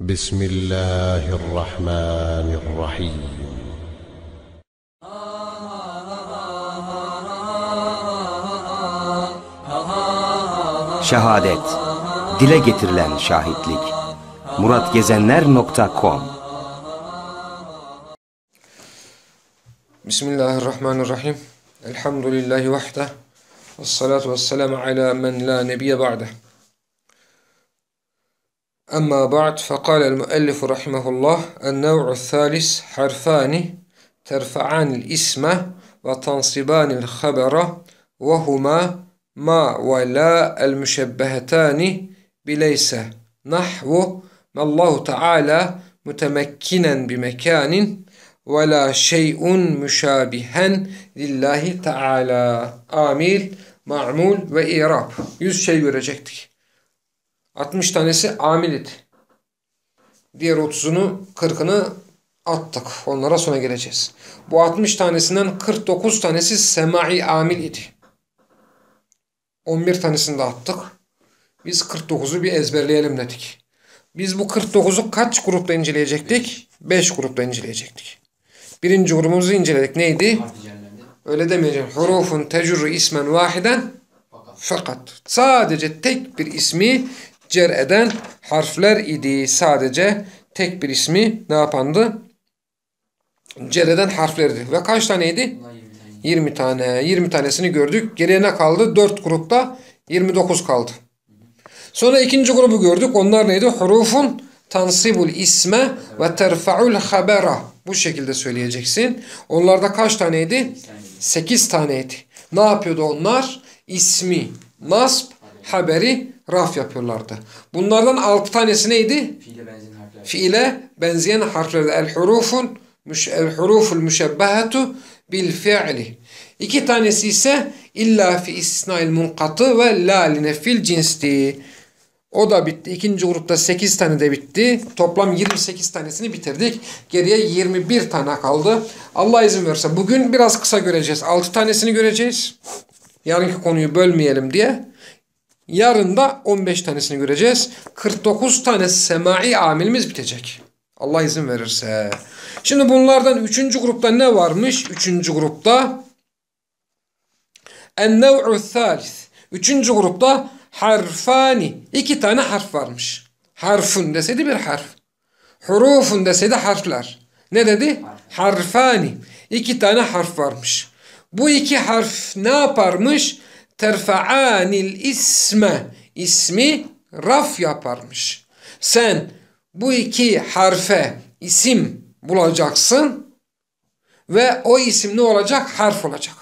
بسم الله الرحمن الرحيم Şehadet Dile getirilen şahitlik muratgezenler.com Bismillahirrahmanirrahim. Elhamdülillahi vahde. Ve salatu ve selamu ala men la nebiye ba'de. أما بعد فقال المؤلف رحمه الله النوع الثالث حرفان ترفعان الاسم وتنصبان الخبر وهما ما ولا المشبهتان بليس نحو ما الله تعالى متمكنا بمكان ولا شيء مشابها لله تعالى amil, ma'mul ve irab. 100 şey görecektik. 60 tanesi amil idi. Diğer 30'unu 40'ını attık. Onlara sonra geleceğiz. Bu 60 tanesinden 49 tanesi semai amil idi. 11 tanesini de attık. Biz 49'u bir ezberleyelim dedik. Biz bu 49'u kaç grupta inceleyecektik? 5 grupta inceleyecektik. Birinci grubumuzu inceledik. Neydi? Öyle demeyeceğim. Hurufun tecurru ismen vahiden fakat. Sadece tek bir ismi cer eden harfler idi. Sadece tek bir ismi ne yapandı? Cer eden harflerdi. Ve kaç taneydi? 20 tane. 20 tanesini gördük. Geriye ne kaldı? 4 grupta 29 kaldı. Sonra ikinci grubu gördük. Onlar neydi? Hurufun tansibul isme ve terfa'ul habera. Bu şekilde söyleyeceksin. Onlarda kaç taneydi? 8 taneydi. Ne yapıyordu onlar? İsmi, nasb, haberi, raf yapıyorlardı. Bunlardan 6 tanesi neydi? Fiile benzeyen harflerdi. El hurufun el huruful müşebbehetu bil fi'li. İki tanesi ise illa fi istisnail munkatı ve la linefil cinsti. O da bitti. İkinci grupta 8 tane de bitti. Toplam 28 tanesini bitirdik. Geriye 21 tane kaldı. Allah izin verirse bugün biraz kısa göreceğiz. 6 tanesini göreceğiz. Yarınki konuyu bölmeyelim diye. Yarın da 15 tanesini göreceğiz. 49 tane semai amilimiz bitecek. Allah izin verirse. Şimdi bunlardan 3. grupta ne varmış? 3. grupta En-nev'u thalith. 3. grupta harfani. iki tane harf varmış. Harfun deseydi bir harf. Hurufun deseydi harfler. Ne dedi? Harfani. İki tane harf varmış. Bu iki harf ne yaparmış? Terfa'anil isme. İsmi raf yaparmış. Sen bu iki harfe isim bulacaksın ve o isim ne olacak? Harf olacak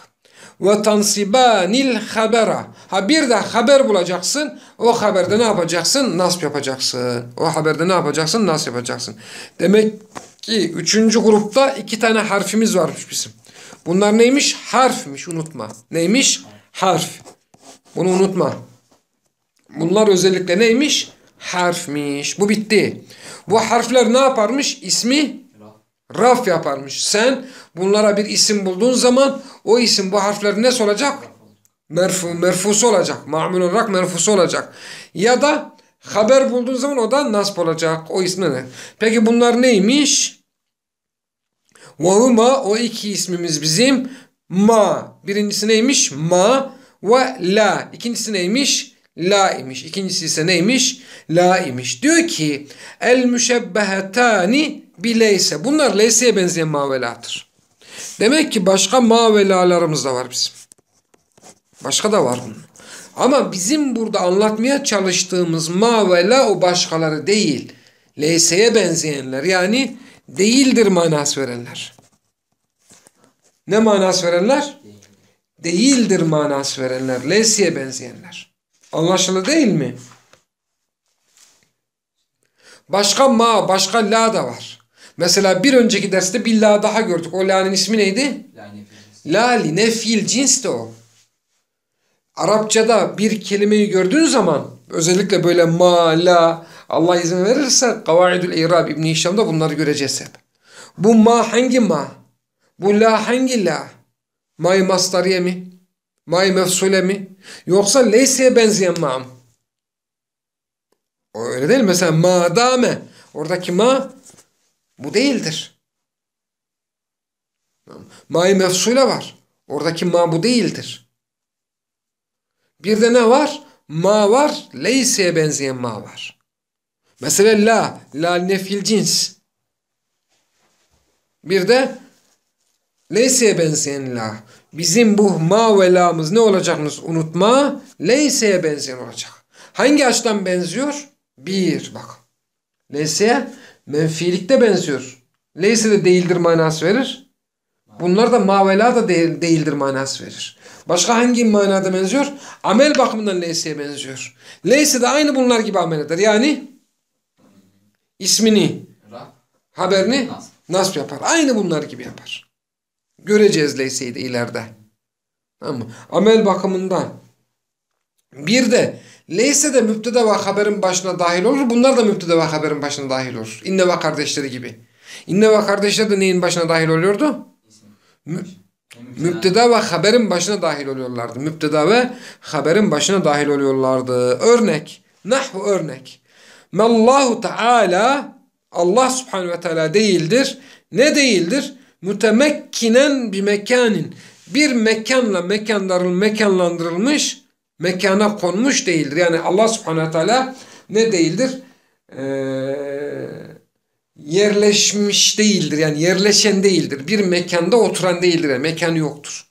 ve tansibanil habera. Ha bir de haber bulacaksın. O haberde ne yapacaksın? Nasp yapacaksın. O haberde ne yapacaksın? Nasp yapacaksın. Demek ki üçüncü grupta iki tane harfimiz varmış bizim. Bunlar neymiş? Harfmiş unutma. Neymiş? Harf. Bunu unutma. Bunlar özellikle neymiş? Harfmiş. Bu bitti. Bu harfler ne yaparmış? İsmi raf yaparmış. Sen bunlara bir isim bulduğun zaman o isim bu harfler ne olacak? Merfu, merfusu olacak. Ma'mul olarak merfusu olacak. Ya da haber bulduğun zaman o da nasp olacak. O ismi ne? Peki bunlar neymiş? Vahuma o iki ismimiz bizim ma. Birincisi neymiş? Ma ve la. İkincisi neymiş? La imiş. İkincisi ise neymiş? La imiş. Diyor ki el müşebbehetani bileyse. Bunlar leyseye benzeyen mavelattır. Demek ki başka mavelalarımız da var bizim. Başka da var bunun. Ama bizim burada anlatmaya çalıştığımız mavela o başkaları değil. Leyseye benzeyenler yani değildir manası verenler. Ne manası verenler? Değildir manası verenler. Leyseye benzeyenler. Anlaşıldı değil mi? Başka ma, başka la da var. Mesela bir önceki derste bir la daha gördük. O la'nın ismi neydi? La li nefil cinsti o. Arapçada bir kelimeyi gördüğün zaman özellikle böyle ma, la Allah izin verirse Kavaidül İrab İbn Hişam'da bunları göreceğiz hep. Bu ma hangi ma? Bu la hangi la? May mastariye mi? May mefsule mi? Yoksa leyseye benzeyen ma? Öyle değil mi? Mesela madame Oradaki ma bu değildir. Ma-i mefsule var. Oradaki ma bu değildir. Bir de ne var? Ma var. Leyse'ye benzeyen ma var. Mesela la. La nefil cins. Bir de leyse'ye benzeyen la. Bizim bu ma ve la'mız ne olacakmış unutma. Leyse'ye benzeyen olacak. Hangi açıdan benziyor? Bir. Bak. Leyse'ye menfilikte benziyor. Leyse de değildir manası verir. Bunlar da ma ve la da değil, değildir manası verir. Başka hangi manada benziyor? Amel bakımından leyseye benziyor. Leyse de aynı bunlar gibi amel eder. Yani ismini, haberini nasip yapar. Aynı bunlar gibi yapar. Göreceğiz leyseyi de ileride. Tamam? Amel bakımından. Bir de leyse de müptede ve haberin başına dahil olur. Bunlar da müptede ve haberin başına dahil olur. İnne ve kardeşleri gibi. İnne ve kardeşler de neyin başına dahil oluyordu? Mü Müpteda ve haberin başına dahil oluyorlardı. Müpteda ve haberin başına dahil oluyorlardı. Örnek. Nahvu örnek. Mallahu Teala Allah Subhanahu ve Teala değildir. Ne değildir? Mütemekkinen bir mekanin. Bir mekanla mekanlandırılmış, mekana konmuş değildir. Yani Allah Subhanahu Teala ne değildir? Eee yerleşmiş değildir. Yani yerleşen değildir. Bir mekanda oturan değildir. Yani mekanı yoktur.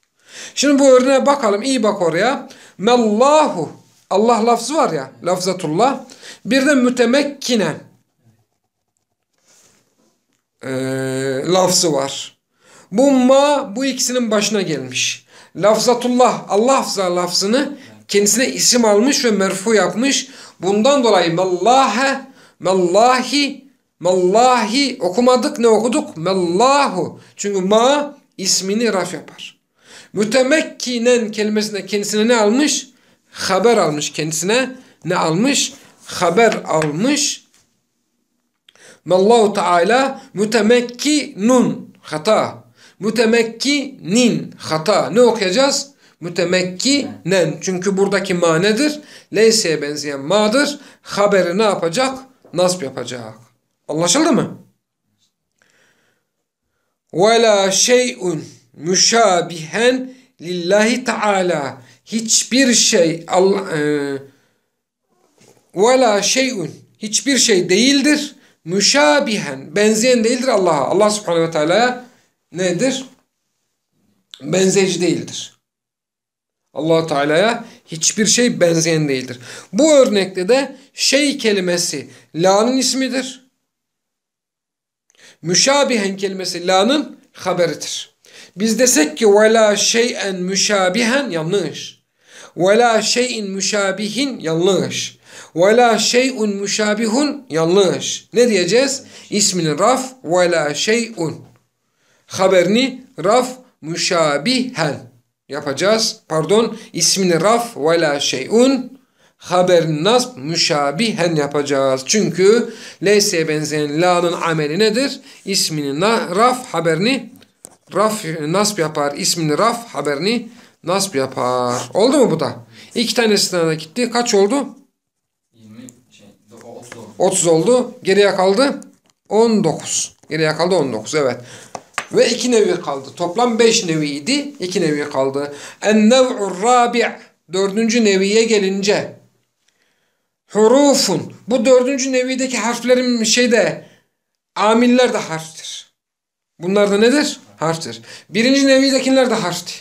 Şimdi bu örneğe bakalım. İyi bak oraya. Mellahu. Allah lafzı var ya. Lafzatullah. Bir de mütemekkinen. Ee, lafzı var. Bu ma bu ikisinin başına gelmiş. Lafzatullah. Allah lafzını kendisine isim almış ve merfu yapmış. Bundan dolayı Mellahe Mellahi Mallahi okumadık ne okuduk? Mellahu. Çünkü ma ismini raf yapar. Mütemekkinen kelimesine kendisine ne almış? Haber almış. Kendisine ne almış? Haber almış. Mallahu Teala mütemekkinun hata. Mütemekkinin hata ne okuyacağız? Mütemekkinen. Çünkü buradaki ma nedir? Leyseye benzeyen ma'dır. Haberi ne yapacak? Nasp yapacak. Anlaşıldı mı? Ve la şey'un müşabihen lillahi teala. Hiçbir şey Allah e, ve la şey'un hiçbir şey değildir. Müşabihen benzeyen değildir Allah'a. Allah subhanehu ve teala'ya nedir? Benzeyici değildir. allah Teala'ya hiçbir şey benzeyen değildir. Bu örnekte de şey kelimesi la'nın ismidir. Müşabihen kelimesi la'nın haberidir. Biz desek ki ve la şey'en müşabihen yanlış. Ve la şey'in müşabihin yanlış. Ve la şey'un müşabihun yanlış. Ne diyeceğiz? İsmini raf ve la şey'un. Haberini raf müşabihen yapacağız. Pardon ismini raf ve la şey'un haberin nasb müşabihen yapacağız. Çünkü leyseye benzeyen la'nın ameli nedir? İsmini raf haberini raf nasb yapar. İsmini raf haberini nasb yapar. Oldu mu bu da? İki tanesinden de gitti. Kaç oldu? 20 şey 30 oldu. 30 oldu. Geriye kaldı 19. Geriye kaldı 19 evet. Ve iki nevi kaldı. Toplam 5 neviydi. İki nevi kaldı. En-nev'ur rabi' dördüncü neviye gelince hurufun. Bu dördüncü nevideki harflerin şeyde amiller de harftir. Bunlar da nedir? Harftir. Birinci nevidekiler de harfti.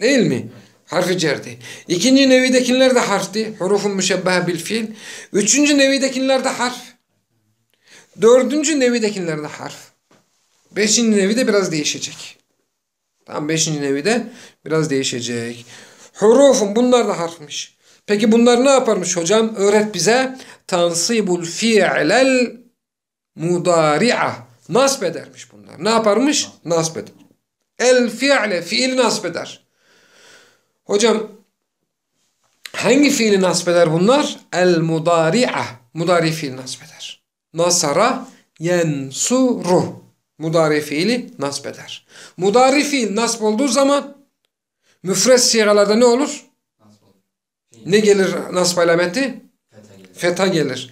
Değil mi? Harfi cerdi. İkinci nevidekiler de harfti. Hurufun müşebbehe bil fiil. Üçüncü nevidekiler de harf. Dördüncü nevidekiler de harf. Beşinci nevide biraz değişecek. Tamam beşinci nevide biraz değişecek. Hurufun bunlar da harfmiş. Peki bunlar ne yaparmış hocam? Öğret bize. Tansibul fi'lel mudari'a. Nasb edermiş bunlar. Ne yaparmış? Nasb eder. El fi'le fiil nasb eder. Hocam hangi fiili nasb eder bunlar? El mudari'a. Mudari fiil nasb eder. Nasara yensuru. Mudari fiili nasb eder. Mudari fiil nasb olduğu zaman müfret sigalarda ne olur? Ne gelir nasb alameti? Fetha gelir.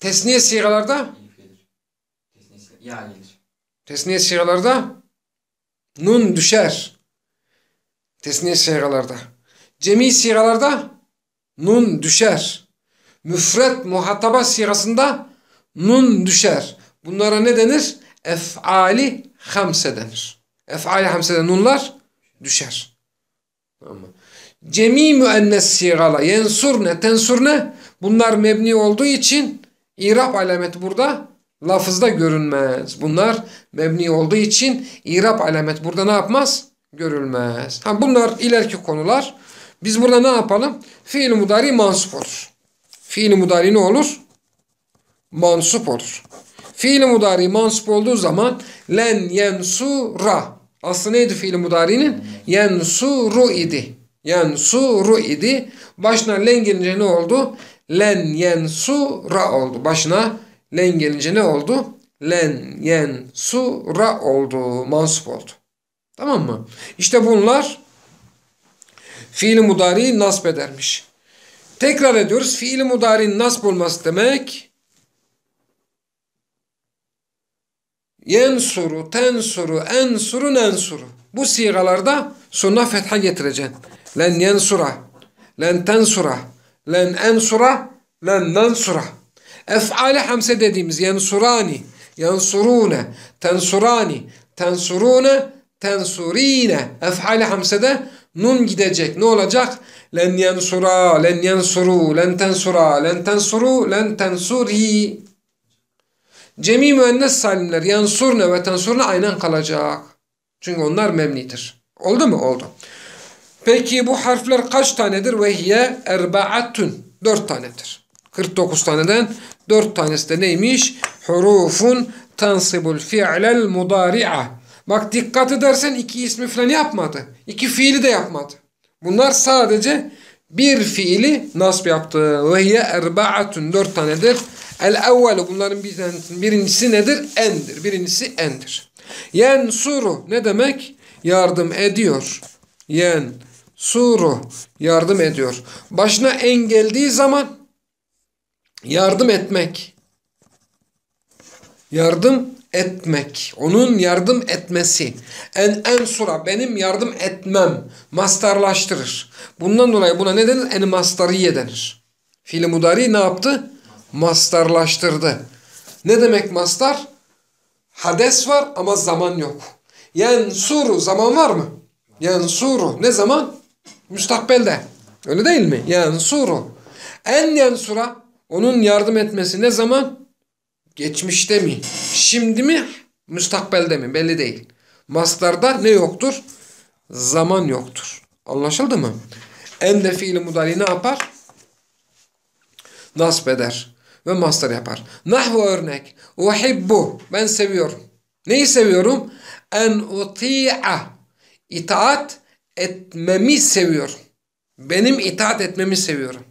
Tesniye sigalarda ya gelir. tesniye sigalarda nun düşer. Tesniye sigalarda. Cemi sigalarda nun düşer. Müfret muhataba sigasında nun düşer. Bunlara ne denir? Ef'ali hamse denir. Ef'ali hamsede nunlar düşer. Tamam mı? Cemi müennes sigala yensurne tensurne bunlar mebni olduğu için İrab alameti burada lafızda görünmez. Bunlar mebni olduğu için İrab alameti burada ne yapmaz? Görülmez. Ha, bunlar ileriki konular. Biz burada ne yapalım? Fiil mudari mansup olur. Fiil mudari ne olur? Mansup olur. Fiil mudari mansup olduğu zaman len yensura. Aslı neydi fiil mudarinin? Yensuru idi. Yensuru idi. Başına len gelince ne oldu? Len yensura oldu. Başına len gelince ne oldu? Len yensura oldu. Mansup oldu. Tamam mı? İşte bunlar fiil mudari nasp edermiş. Tekrar ediyoruz. Fiil mudari'nin nasp olması demek yensuru, tensuru, ensuru, nensuru. Bu sigalarda sonuna fetha getireceksin. Len yensura, len tensura, len ensura, len nensura. Ef'ali hamse dediğimiz yensurani, yensurune, tensurani, tensurune, tensurine. Ef'ali hamsede nun gidecek. Ne olacak? Len yensura, len yensuru, len tensura, len tensuru, len tensuri. Cemi müennes salimler yansurne ve tensurne aynen kalacak. Çünkü onlar memnidir. Oldu mu? Oldu. Peki bu harfler kaç tanedir? Ve hiye erbaatun. Dört tanedir. 49 taneden dört tanesi de neymiş? Hurufun tansibul fi'lel mudari'a. Bak dikkat edersen iki ismi falan yapmadı. İki fiili de yapmadı. Bunlar sadece bir fiili nasb yaptı. Ve hiye erbaatun. Dört tanedir. El evvelu bunların bir tanesi, birincisi nedir? Endir. Birincisi endir. Yen suru ne demek? Yardım ediyor. Yen suru yardım ediyor. Başına en geldiği zaman yardım etmek. Yardım etmek. Onun yardım etmesi. En en sura benim yardım etmem. Mastarlaştırır. Bundan dolayı buna ne denir? En mastariye denir. Fiili mudari ne yaptı? Mastarlaştırdı. Ne demek mastar? Hades var ama zaman yok. Yensuru zaman var mı? Yensuru ne zaman? Müstakbelde. Öyle değil mi? Yensuru. En yensura onun yardım etmesi ne zaman? Geçmişte mi? Şimdi mi? Müstakbelde mi? Belli değil. Mastarda ne yoktur? Zaman yoktur. Anlaşıldı mı? En de fiili mudari ne yapar? Nasp eder ve mastar yapar. Nahvu örnek. Uhibbu. Ben seviyorum. Neyi seviyorum? En uti'a. İtaat etmemi seviyorum. Benim itaat etmemi seviyorum.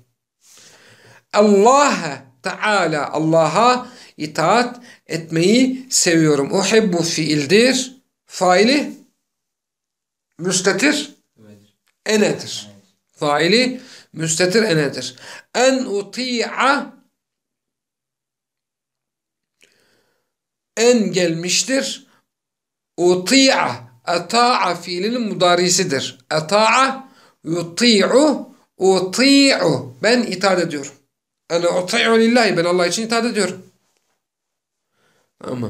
Allah Teala Allah'a itaat etmeyi seviyorum. Uhibbu fiildir. Faili müstetir enedir. Faili müstetir enedir. En uti'a en gelmiştir. Uti'a ata'a fiilinin mudarisidir. Ata'a yuti'u uti'u ben itaat ediyorum. Ene uti'u lillahi ben Allah için itaat ediyorum. Ama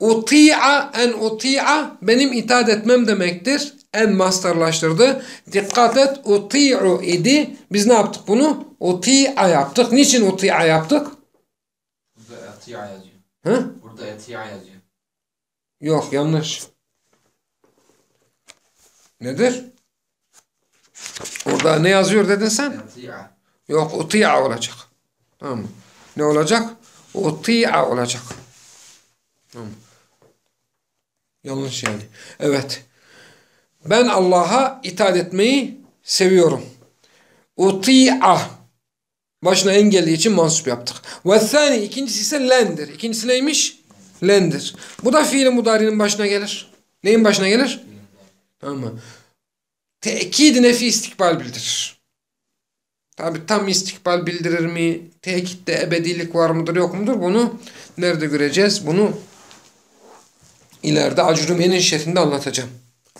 uti'a en uti'a benim itaat etmem demektir. En masterlaştırdı. Dikkat et uti'u idi. Biz ne yaptık bunu? Uti'a yaptık. Niçin uti'a yaptık? Burada etiya yazıyor. Hı? Burada etiya yazıyor. Yok yanlış. Nedir? Orada ne yazıyor dedin sen? Etiya. Yok uti'a olacak. Tamam? Ne olacak? Uti'a olacak. Tamam. Yanlış yani. Evet. Ben Allah'a itaat etmeyi seviyorum. Uti'a. Başına engelli için mansup yaptık. Ve ikincisi ise lendir. İkincisi neymiş? Lendir. Bu da fiil mudarinin başına gelir. Neyin başına gelir? Tamam mı? Tekid nefi istikbal bildirir. Tabi tam istikbal bildirir mi? Tekitte ebedilik var mıdır yok mudur? Bunu nerede göreceğiz? Bunu ileride Acrumiye'nin şerhinde anlatacağım.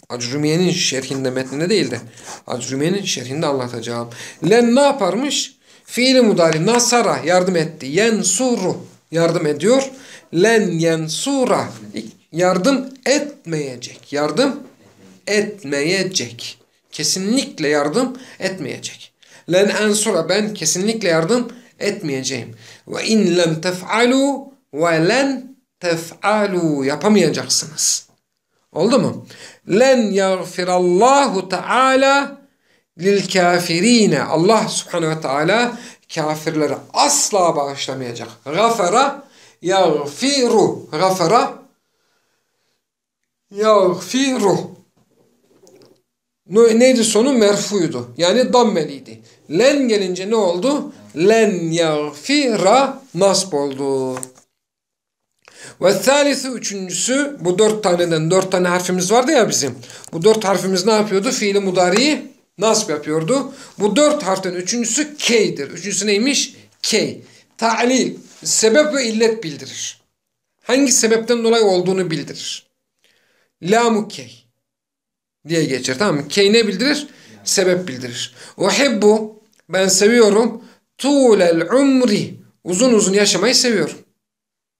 Acrumiye'nin şerhinde metninde değil de Acrumiye'nin şerhinde anlatacağım. Len ne yaparmış? Fiili mudari nasara yardım etti. Yensuru yardım ediyor. Len yensura yardım etmeyecek. Yardım etmeyecek. Kesinlikle yardım etmeyecek. Len ensura ben kesinlikle yardım etmeyeceğim. Ve in lem tef'alu ve len tef'alu yapamayacaksınız. Oldu mu? Len yagfirallahu teala lil kafirine. Allah subhanehu ve teala kafirlere asla bağışlamayacak. Gafara yagfiru. Gafara yagfiru. Neydi sonu? Merfuydu. Yani dammeliydi. Len gelince ne oldu? Len yagfira nasb oldu. Ve thalithu üçüncüsü bu dört taneden dört tane harfimiz vardı ya bizim. Bu dört harfimiz ne yapıyordu? Fiili mudariyi nasb yapıyordu. Bu dört harften üçüncüsü key'dir. Üçüncüsü neymiş? Key. Ta'lil. Sebep ve illet bildirir. Hangi sebepten dolayı olduğunu bildirir. Lamu key diye geçer. Tamam mı? Key ne bildirir? Sebep bildirir. Uhibbu ben seviyorum. Tuğlel umri uzun uzun yaşamayı seviyorum.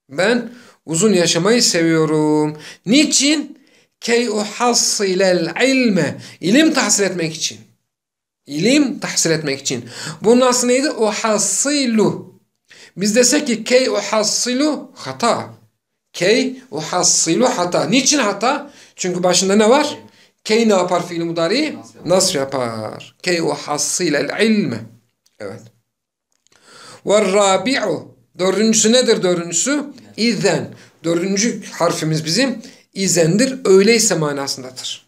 Ben uzun yaşamayı seviyorum. Niçin? Key uhassilel ilme ilim tahsil etmek için. İlim tahsil etmek için. Bunun aslı neydi? Uhassilu. Biz desek ki key uhassilu hata. Key uhassilu hata. Niçin hata? Çünkü başında ne var? Key ne yapar fiil mudari? Nasr yapar. Key uhassilel ilme. Evet. Ve rabi'u. Dördüncüsü nedir dördüncüsü? İzen. Dördüncü harfimiz bizim izendir. Öyleyse manasındadır.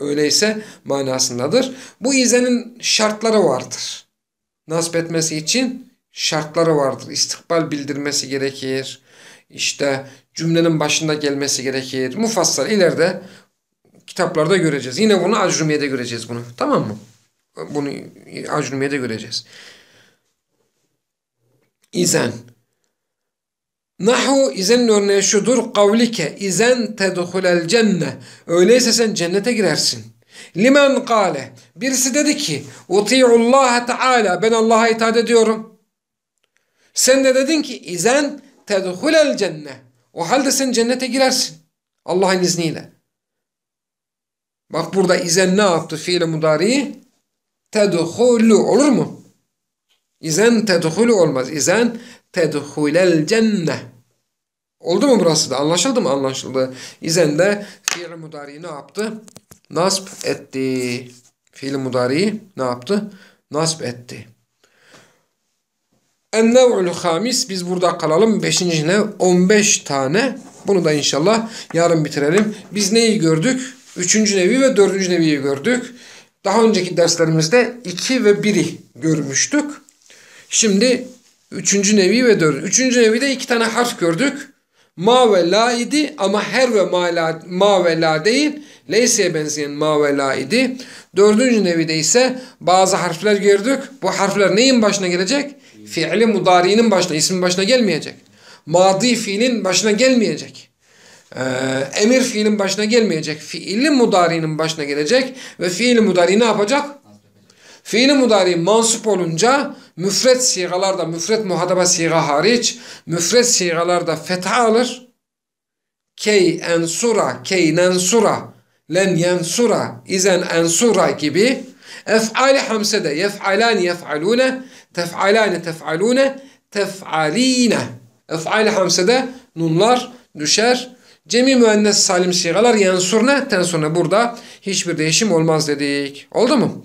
Öyleyse manasındadır. Bu izenin şartları vardır. Nasip etmesi için şartları vardır. İstikbal bildirmesi gerekir. İşte cümlenin başında gelmesi gerekir. Mufassal ileride kitaplarda göreceğiz. Yine bunu Acrumiye'de göreceğiz bunu. Tamam mı? Bunu Acrumiye'de göreceğiz. İzen. Nahu izenin örneği şudur. Kavlike izen tedhulel cenne. Öyleyse sen cennete girersin. Limen kale. Birisi dedi ki Uti'ullaha Teala. Ben Allah'a itaat ediyorum. Sen de dedin ki izen tedhulel cenne. O halde sen cennete girersin. Allah'ın izniyle. Bak burada izen ne yaptı? Fiil-i mudariyi tedhulu olur mu? İzen tedhulu olmaz. İzen tedhulel cenne. Oldu mu burası da? Anlaşıldı mı? Anlaşıldı. İzen de fiil-i mudariyi ne yaptı? Nasb etti. Fiil-i mudariyi ne yaptı? Nasb etti. En-nev'ul hamis biz burada kalalım. Beşinci nev 15 tane. Bunu da inşallah yarın bitirelim. Biz neyi gördük? Üçüncü nevi ve dördüncü neviyi gördük. Daha önceki derslerimizde iki ve biri görmüştük. Şimdi üçüncü nevi ve dördüncü. Üçüncü nevide iki tane harf gördük. Ma ve la idi ama her ve ma, la, ma ve la değil. Leyse'ye benzeyen ma ve la idi. Dördüncü nevide ise bazı harfler gördük. Bu harfler neyin başına gelecek? Fiili mudari'nin başına, ismin başına gelmeyecek. Madi fiilin başına gelmeyecek. Ee, emir fiilin başına gelmeyecek. Fiili mudari'nin başına gelecek. Ve fiili mudari ne yapacak? Fiili mudari mansup olunca müfret sigalarda, müfret muhataba siga hariç, müfret sigalarda fetha alır. Key ensura, key nensura, len yensura, izen ensura gibi. Ef'ali hamsede yef'alani yef'alune, tef'alani tef'alune, tef'aline. Ef'ali hamsede nunlar düşer. Cemi müennes salim sigalar yansurne tensurne burada hiçbir değişim olmaz dedik. Oldu mu?